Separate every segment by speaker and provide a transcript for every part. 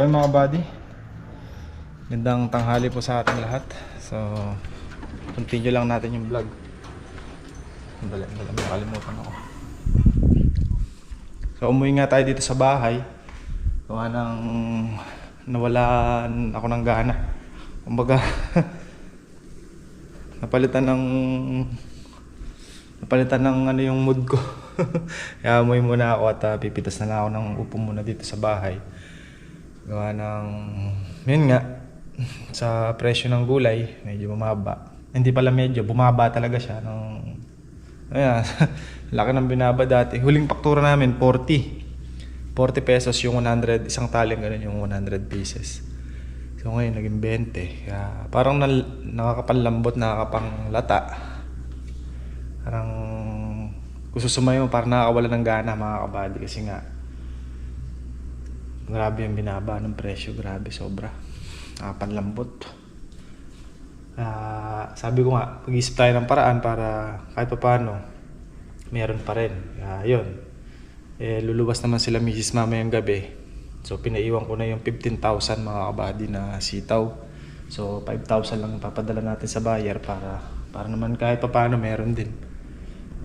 Speaker 1: So yun mga buddy. Gandang tanghali po sa ating lahat. So Continue lang natin yung vlog. Dala, dala, makalimutan ako. So umuwi nga tayo dito sa bahay. Gawa ng Nawalan ako ng gana. Kumbaga Napalitan ng Napalitan ng ano yung mood ko. Kaya umuwi muna ako at ah, pipitas na lang ako ng upo muna dito sa bahay Gawa ng, yun nga, sa presyo ng gulay, medyo bumaba. Hindi pala medyo, bumaba talaga siya. Nung, ayan, laki ng binaba dati. Huling paktura namin, 40. 40 pesos yung 100, isang taling ganun yung 100 pieces. So ngayon, naging 20. Kaya parang nal, nakakapanlambot, nakakapanglata. Parang, kung susumayo, parang nakakawala ng gana mga kabady kasi nga, Grabe yung binaba ng presyo, grabe sobra. Nakapanlambot. Ah, sabi ko nga, mag-isip tayo ng paraan para kahit pa paano, meron pa rin. Kaya yun. Eh, luluwas naman sila misis mamayang gabi. So, pinaiwan ko na yung 15,000 mga kabady na sitaw. So, 5,000 lang papadala natin sa buyer para para naman kahit pa paano meron din.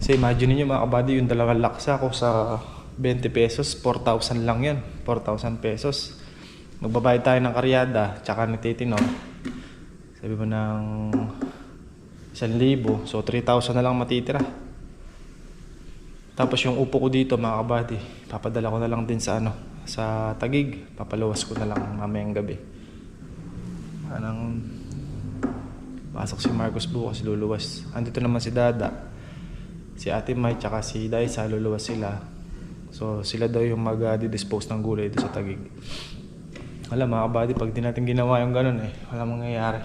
Speaker 1: Kasi imagine niyo mga kabady, yung dalawang laksa ko sa 20 pesos, 4,000 lang yan. 4,000 pesos. Magbabayad tayo ng karyada, tsaka nagtitinor. Sabi mo ng 1,000, so 3,000 na lang matitira. Tapos yung upo ko dito mga kabady, papadala ko na lang din sa ano, sa Tagig. Papaluwas ko na lang mamayang gabi. Anong pasok si Marcos bukas luluwas. Andito naman si Dada. Si Ate Mai tsaka si Daisa luluwas sila. So sila daw yung mag-dispose ng gulay dito sa Tagig. Alam mga kabady, pag di natin ginawa yung ganun eh, wala mangyayari.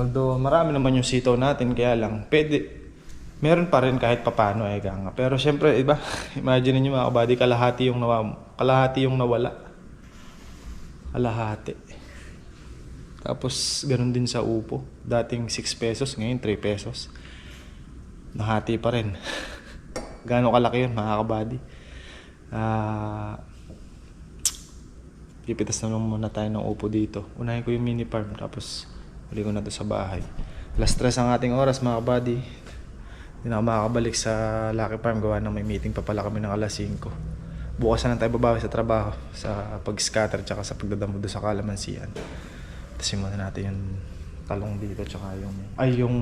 Speaker 1: Although marami naman yung sitaw natin, kaya lang, pwede, meron pa rin kahit papano eh nga. Pero syempre, iba, imagine niyo mga kabady, kalahati yung nawa, kalahati yung nawala. Kalahati. Tapos, ganun din sa upo. Dating 6 pesos, ngayon 3 pesos. Nahati pa rin. Gaano kalaki yun, mga kabady. Ah... pipitas na muna tayo ng upo dito. Unahin ko yung mini farm, tapos uli ko na to sa bahay. Last stress ang ating oras, mga kabady. Hindi na ako makakabalik sa Lucky Farm gawa ng may meeting pa pala kami ng alas 5. Bukas na lang tayo babawi sa trabaho, sa pag-scatter, tsaka sa pagdadamo doon sa kalamansian. Tapos simulan natin yung talong dito, tsaka yung, ay yung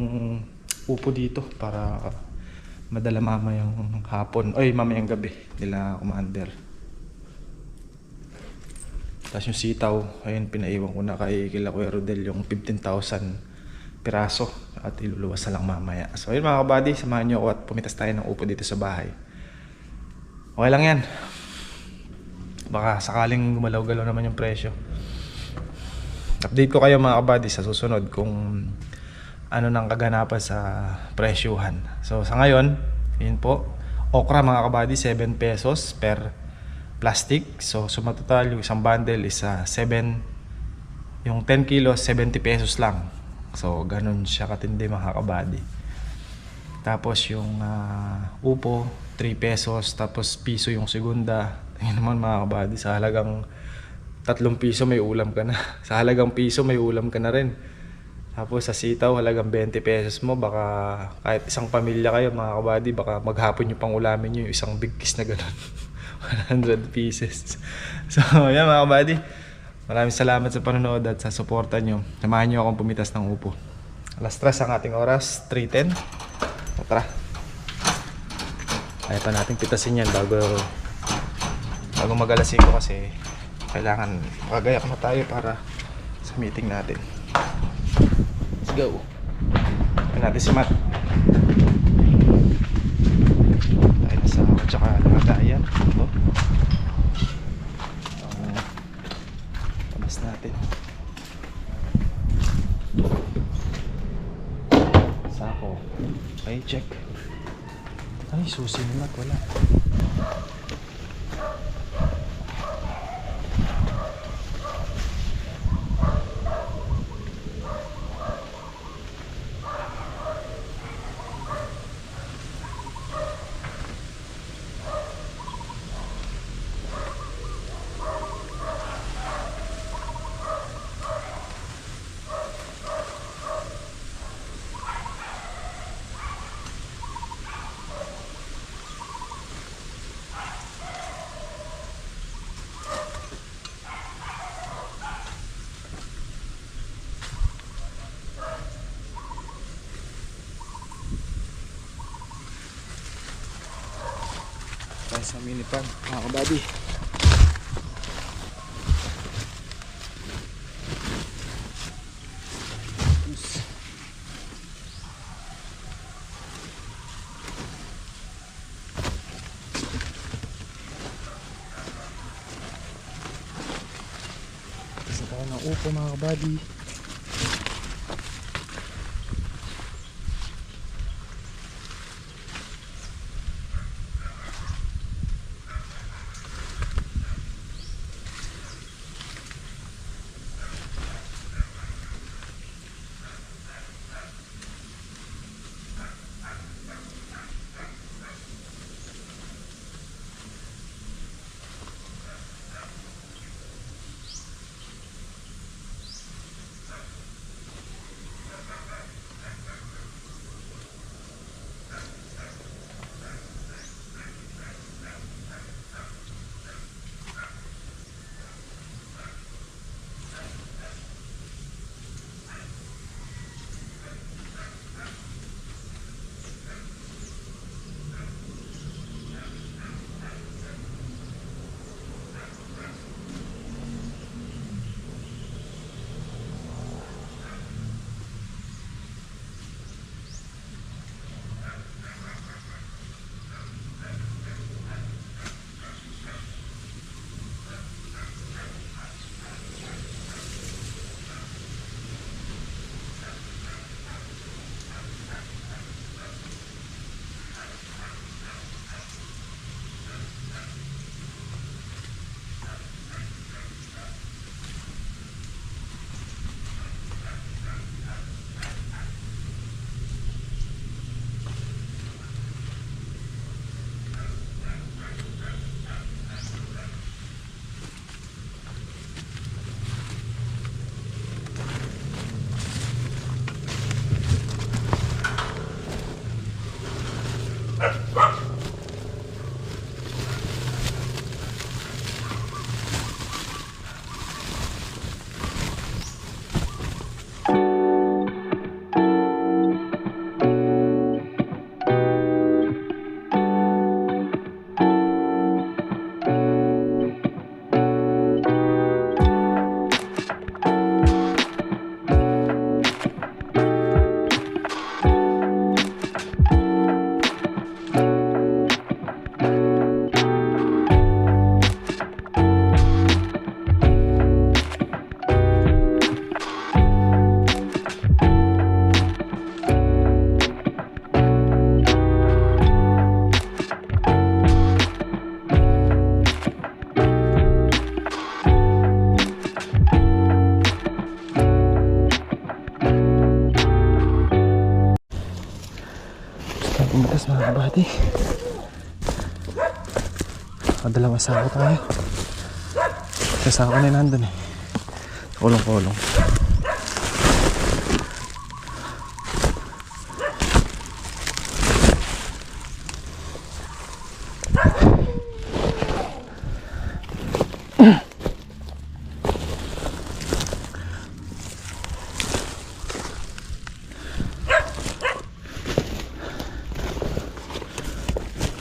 Speaker 1: upo dito para madala mamayang hapon, ay mamayang gabi nila commander. Tapos yung sitaw, ayun pinaiwan ko na kay kila Kuya Rodel yung 15,000 piraso at iluluwas na lang mamaya. So ayun mga kabady, samahan nyo ako at pumitas tayo ng upo dito sa bahay. Okay lang yan. Baka sakaling gumalaw-galaw naman yung presyo. Update ko kayo mga kabady sa susunod kung ano nang kaganapan sa presyuhan. So sa ngayon, yun po, okra mga kabady 7 pesos per plastic. So suma total yung isang bundle is ah, 7 yung 10 kilos 70 pesos lang. So ganun siya katindi mga kabady. Tapos yung ah, upo 3 pesos tapos piso yung segunda. Tingnan naman mga kabady sa halagang 3 piso may ulam ka na. sa halagang piso may ulam ka na rin. Tapos sa sitaw, halagang 20 pesos mo, baka kahit isang pamilya kayo mga kabady, baka maghapon nyo pang ulamin nyo yung isang big kiss na gano'n. 100 pieces. So, yan mga kabady. Maraming salamat sa panonood at sa suporta nyo. Samahan nyo akong pumitas ng upo. Alas 3 ang ating oras, 3.10. So, tara. Kaya pa natin pitasin yan bago bago mag-alas 5 kasi kailangan makagayak na tayo para sa meeting natin. Let's go. Ayan natin si Matt. Tayo na sa ako tsaka nakagayan. Ito. Ang labas natin. Sako. Ay, check. Ay, susi ni Matt. Wala. Sa mini farm, mga kabady. Kasi tayo ng upo mga kabady. Mga kabady. Kadalawang sako tayo. Kasi sako na nandun eh. Kulong-kulong.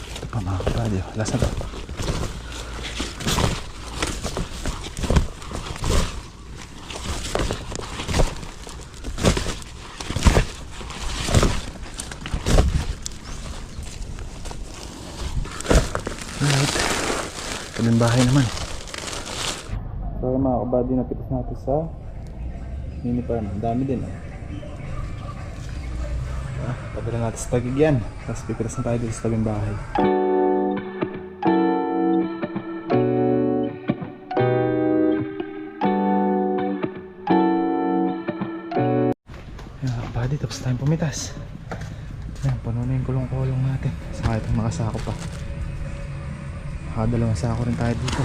Speaker 1: Ito pa mga kabady. oh. Last na to. Alright. Kaming bahay naman. So mga kabady na pitas natin sa mini farm. Ang dami din eh. Ah, padala natin sa tagigyan. Tapos pipitas na tayo dito sa tabing bahay. Yan mga kabady, tapos tayong pumitas. Yan, puno na yung kulong-kulong natin. Saka itong mga sako pa ha, dalawang sako rin tayo dito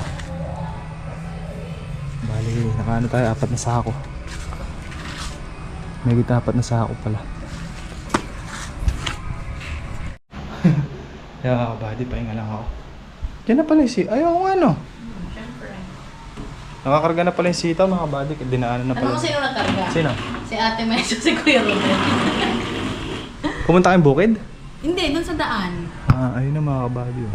Speaker 1: bali nakaano tayo apat na sako may kita apat na sako pala kaya kakabadi pahinga lang ako dyan na pala si ayaw ko
Speaker 2: ano
Speaker 1: Nakakarga na pala yung sitaw, mga badik. Dinaanan na
Speaker 2: ano
Speaker 1: pala.
Speaker 2: Ano sino nagkarga?
Speaker 1: Sino?
Speaker 2: Si Ate Meso, si Kuya Ruben.
Speaker 1: Pumunta kayong bukid?
Speaker 2: Hindi, dun sa daan.
Speaker 1: Ah, ayun na mga kabadyo.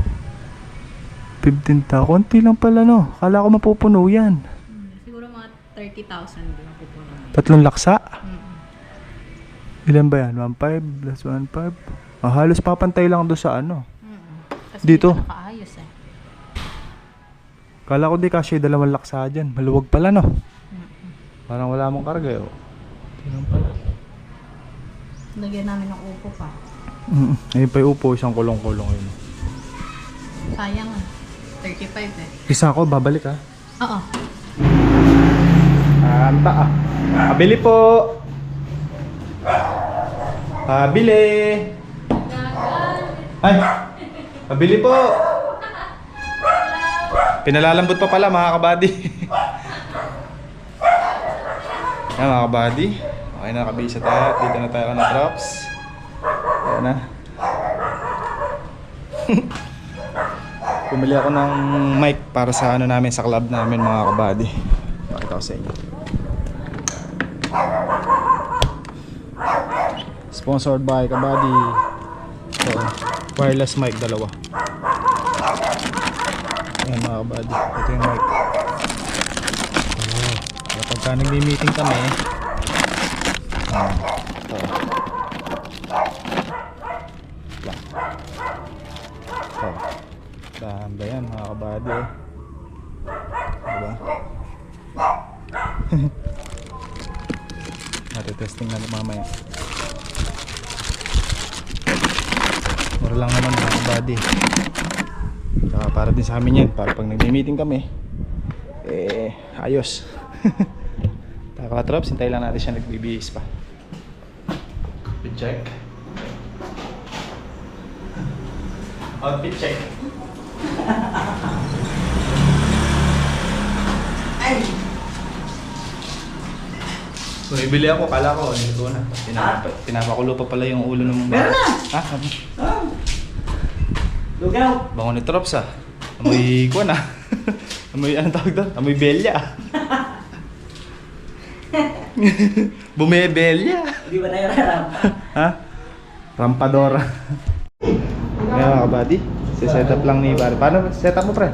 Speaker 1: 15 tao. Konti lang pala, no? Kala ko mapupuno yan.
Speaker 2: Hmm, siguro mga 30,000 din mapupuno.
Speaker 1: Tatlong laksa?
Speaker 2: Mm -hmm.
Speaker 1: Ilan ba yan? 1.5 plus 1.5? Ah, halos papantay lang doon sa ano.
Speaker 2: Mm -hmm.
Speaker 1: Dito?
Speaker 2: Dito nakaayos eh.
Speaker 1: Kala ko di kasi dalawang laksa dyan. Maluwag pala, no?
Speaker 2: Mm -hmm.
Speaker 1: Parang wala mong karga, eh. oh. Tingnan pala.
Speaker 2: Lagyan namin ng upo pa.
Speaker 1: Mm -hmm. Ayun pa yung upo, isang kulong-kulong yun.
Speaker 2: Sayang ah. 35 eh.
Speaker 1: Isa ako, babalik ha.
Speaker 2: Oo.
Speaker 1: Anta ah. Pabili po. Pabili. Ay. Pabili po. Pinalalambot pa pala mga kabady. Yan mga kabady. Okay na kabisa tayo. Dito na tayo na drops. Ayan na. Pumili ako ng mic para sa ano namin sa club namin mga kabady. Pakita ko sa inyo. Sponsored by Kabady. Ito, wireless mic dalawa. Ayan mga kabady. Ito yung mic. Oh, kapag ka nagmi-meeting kami, ayan, ito. Wala. Ito. Dahan ba yan mga kabady oh. Diba? Natetesting na mamaya. Mura lang naman mga kabady. Saka para din sa amin yan. Para pag nagme-meeting kami, eh, ayos. Taka traps, hintay lang natin siya nagbibihis pa. Outfit check. Outfit check. So, ibili ako, kala ko, ito na. Pinapa, pinapakulo pa pala yung ulo ng mga...
Speaker 3: Meron na!
Speaker 1: Ha? Ano?
Speaker 3: Ah. Lugaw.
Speaker 1: Bango ni Trops ah. Amoy kuwan ah. Amoy anong tawag doon? Amoy belya. Bumebelya.
Speaker 3: Hindi ba tayo rarampa?
Speaker 1: ha? Rampadora. Ngayon mga kabady. Si-set up lang ni Barry. Paano set up mo pre?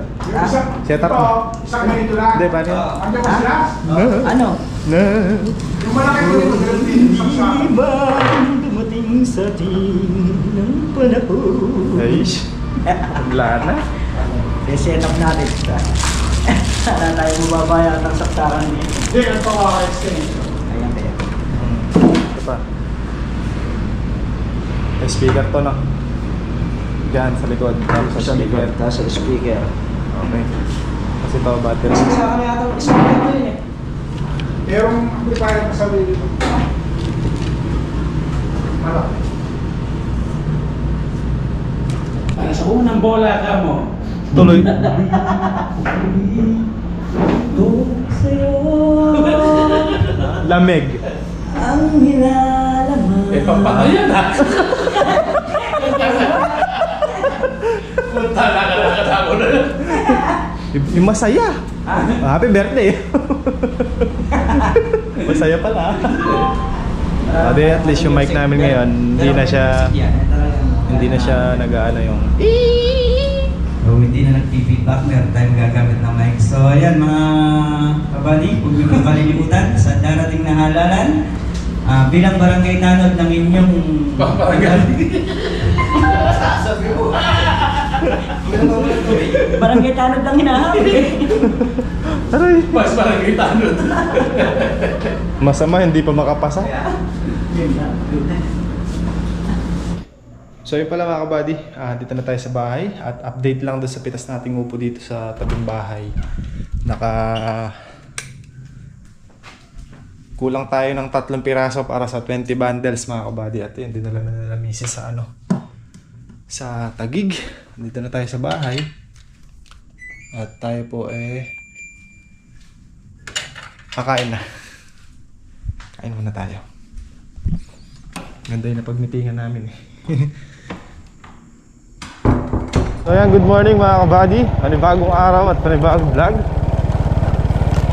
Speaker 1: Set up mo.
Speaker 4: Isang ganito lang.
Speaker 1: Hindi, paano yun?
Speaker 4: Andiyan sila?
Speaker 3: Ano?
Speaker 1: No.
Speaker 4: Din. Sa akin.
Speaker 3: dumating sa atin ng panahon.
Speaker 1: Aish. Wala na.
Speaker 3: I-set up natin. Sana tayo mababaya ng saksakan dito.
Speaker 4: Hindi, ang pang-extension.
Speaker 3: Ayan kaya.
Speaker 1: Ito pa. May speaker to no? Diyan sa likod. Tapos sa speaker.
Speaker 3: Tapos sa speaker.
Speaker 1: Okay. Kasi ito battery.
Speaker 3: Sa akin yata speaker ko yun eh.
Speaker 4: Merong amplifier pa sa dito. Malaki.
Speaker 3: Para sa unang bola ka mo.
Speaker 1: Tuloy. Lamig.
Speaker 3: ang hinalaman.
Speaker 5: Eh, papahayan ha. Punta na ka na na.
Speaker 1: Yung masaya. Ah, happy birthday. masaya pala. Sabi at least yung mic namin ngayon, hindi na siya hindi na siya nag-ano yung
Speaker 3: So, hindi na nag-feedback, meron tayong gagamit ng mic. So, ayan mga kabali, huwag niyo kalilimutan sa darating na halalan. ah, bilang barangay tanod ng inyong...
Speaker 5: Barangay.
Speaker 3: Sabi mo. Barangay tanod lang hinahabi.
Speaker 1: Aray!
Speaker 5: Mas parang tanod.
Speaker 1: Masama hindi pa makapasa. So yun pala mga kabady, ah, dito na tayo sa bahay at update lang doon sa pitas nating upo dito sa tabing bahay. Naka kulang tayo ng tatlong piraso para sa 20 bundles mga kabady at yun, dinala na nila misis sa ano sa Tagig. Dito na tayo sa bahay. At tayo po eh kakain na. Kain muna tayo. Ganda yung napagmitingan namin eh. so yan, good morning mga kabady. Panibagong araw at panibagong vlog.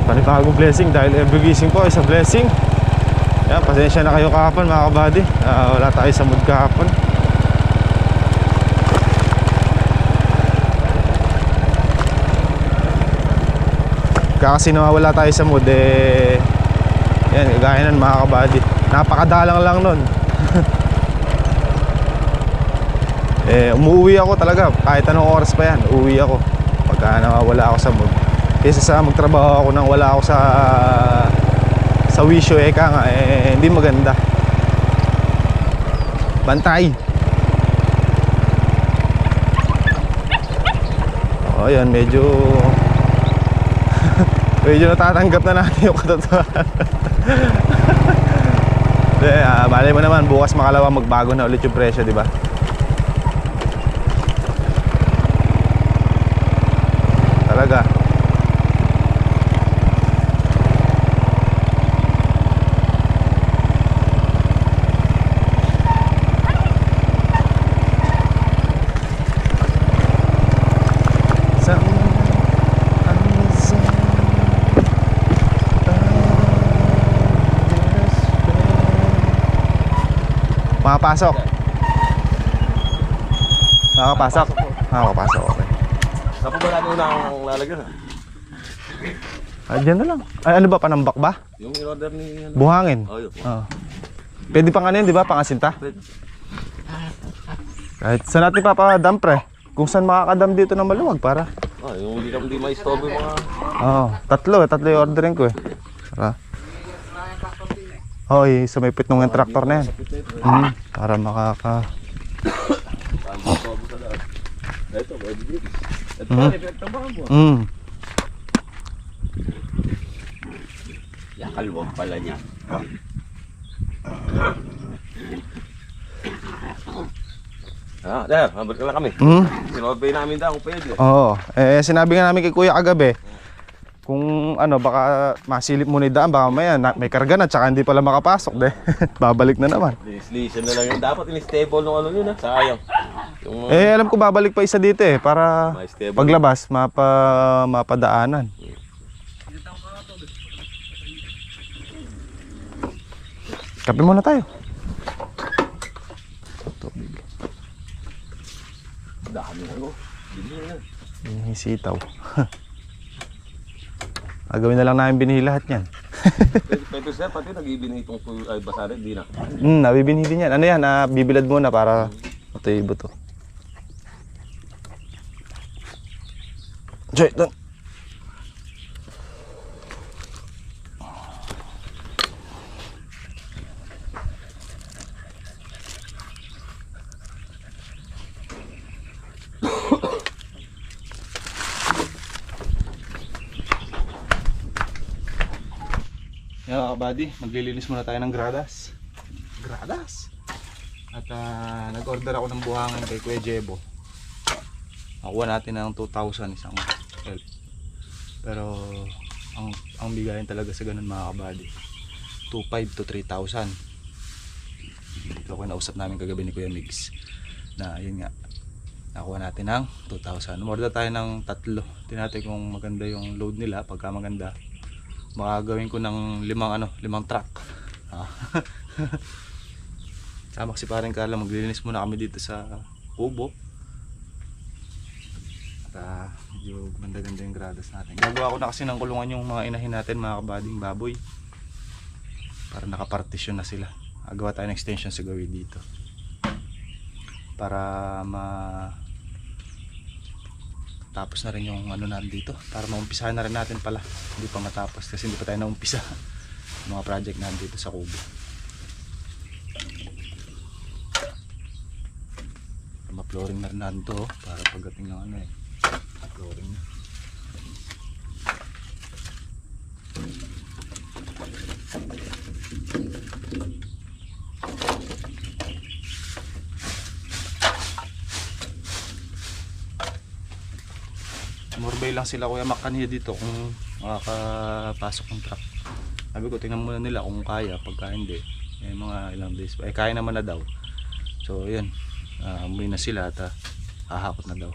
Speaker 1: Panibagong blessing dahil every gising po is a blessing. Yan, pasensya na kayo kahapon mga kabady. Ah, wala tayo sa mood kahapon. Kasi nawawala tayo sa mood eh yan, gaya nun mga kabady. Napakadalang lang nun. eh, umuwi ako talaga. Kahit anong oras pa yan, uwi ako. Pagka nawawala ako sa mood. Kesa sa magtrabaho ako nang wala ako sa sa wisyo eh ka nga eh hindi maganda. Bantay. Oh, yan medyo medyo natatanggap na natin yung katotohanan. Hindi, ah, malay mo naman bukas makalawa magbago na ulit yung presyo, di ba? Talaga. Makapasok. Makapasok. Makapasok, okay.
Speaker 5: Saan po ba natin unang lalagyan?
Speaker 1: Ah, dyan na lang. Ay, ano ba, panambak ba?
Speaker 5: Yung in-order ni... Ano?
Speaker 1: Buhangin.
Speaker 5: Oh, yun.
Speaker 1: Oo. Pwede pang ano yun, di ba? Pangasinta?
Speaker 5: Pwede.
Speaker 1: Kahit saan natin papadam, pre? Kung saan makakadam dito ng maluwag para.
Speaker 5: Ah, yung hindi kami di ma-stop yung mga...
Speaker 1: Oo. tatlo eh. Tatlo yung ordering ko eh. Para. Oo, oh, sa may pitnong yung tractor na yan. Hmm, para makaka...
Speaker 5: Ito, din. Ito?
Speaker 1: Hmm.
Speaker 5: Yakalwag pala niya. Ah, there, mabot ka lang kami.
Speaker 1: Hmm.
Speaker 5: Sinobay namin daw kung pwede.
Speaker 1: Oo. Eh, sinabi nga namin kay Kuya kagabi, kung ano, baka masilip mo na yung daan, baka maya, na, may karga na, tsaka hindi pala makapasok, de. Babalik na naman.
Speaker 5: Linis-lisan na lang yun. Dapat in-stable nung ano yun, ha? Sayang. Yung.
Speaker 1: Eh, alam ko babalik pa isa dito eh, para paglabas, mapa, mapadaanan. Kape muna tayo.
Speaker 5: Dami ano.
Speaker 1: Yung sitaw. Gagawin na lang namin binhi lahat yan.
Speaker 5: Pwede, sir, pati nag-ibinhi itong ay, basari, di na.
Speaker 1: Hmm, nabibinhi din yan. Ano yan, ah, bibilad muna para matuyo to. Joy, doon. Kabady, maglilinis muna tayo ng gradas. Gradas? At ah, nag-order ako ng buhangin kay Kuya Jebo. Nakuha natin ng 2,000 isang help. Pero ang ang bigayan talaga sa ganun mga kabady. 2,500 to 3,000. Ito ako nausap namin kagabi ni Kuya Mix. Na yun nga, nakuha natin ng 2,000. Umorder tayo ng tatlo. Tinatay kung maganda yung load nila. Pagka maganda, makagawin ko ng limang ano, limang truck. Ah. Sama si paring Carla, maglilinis muna kami dito sa kubo. At ah, medyo ganda-ganda yung gradas natin. Gagawa ko na kasi ng kulungan yung mga inahin natin, mga kabading baboy. Para nakapartisyon na sila. Gagawa tayo ng extension sa gawin dito. Para ma tapos na rin yung ano natin dito. Para maumpisahan na rin natin pala. Hindi pa matapos kasi hindi pa tayo naumpisa. Mga project natin dito sa Kubo ma-flooring na rin natin to oh, para pagdating ng ano eh. Flooring na Murbay lang sila kuya Mac kanina dito kung makakapasok ng truck. Sabi ko tingnan muna nila kung kaya, pagka hindi, eh, mga ilang days pa. Eh kaya naman na daw. So yun, uh, umuwi na sila at uh, hahakot na daw.